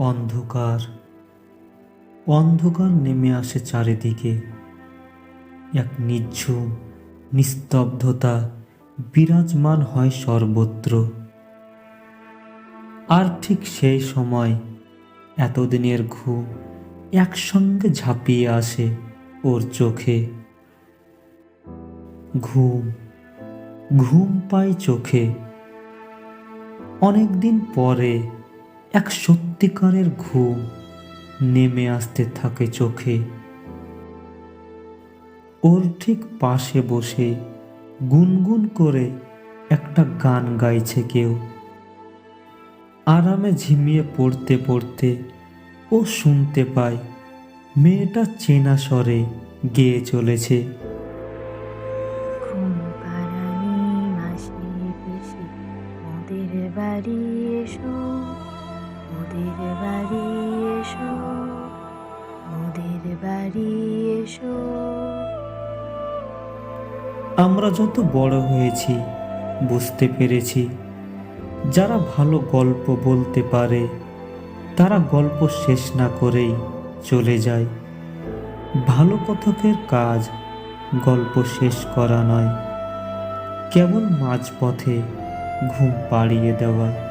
অন্ধকার। অন্ধকার নেমে আসে চারিদিকে। এক নিঝুম, নিস্তব্ধতা বিরাজমান হয় সর্বত্র। আর ঠিক সেই সময় এতদিনের ঘুম একসঙ্গে ঝাঁপিয়ে আসে ওর চোখে। ঘুম ঘুম পায় চোখে। অনেকদিন পরে এক সত্যিকারের ঘুম নেমে আসতে থাকে চোখে। ওর ঠিক পাশে বসে গুনগুন করে একটা গান গাইছে কেউ। আরামে ঝিমিয়ে পড়তে পড়তে ও শুনতে পায় মেয়েটা চেনা স্বরে গেয়ে চলেছে। বাড়ি এসো। মোদের বাড়ি এসো, মোদের বাড়ি এসো। আমরা যত বড় হয়েছি, বুঝতে পেরেছি, যারা ভালো গল্প বলতে পারে, তারা গল্প শেষ না করেই চলে যায়। ভালো কথকের কাজ গল্প শেষ করা নয়, কেবল মাঝপথে ঘুম পাড়িয়ে দেওয়া।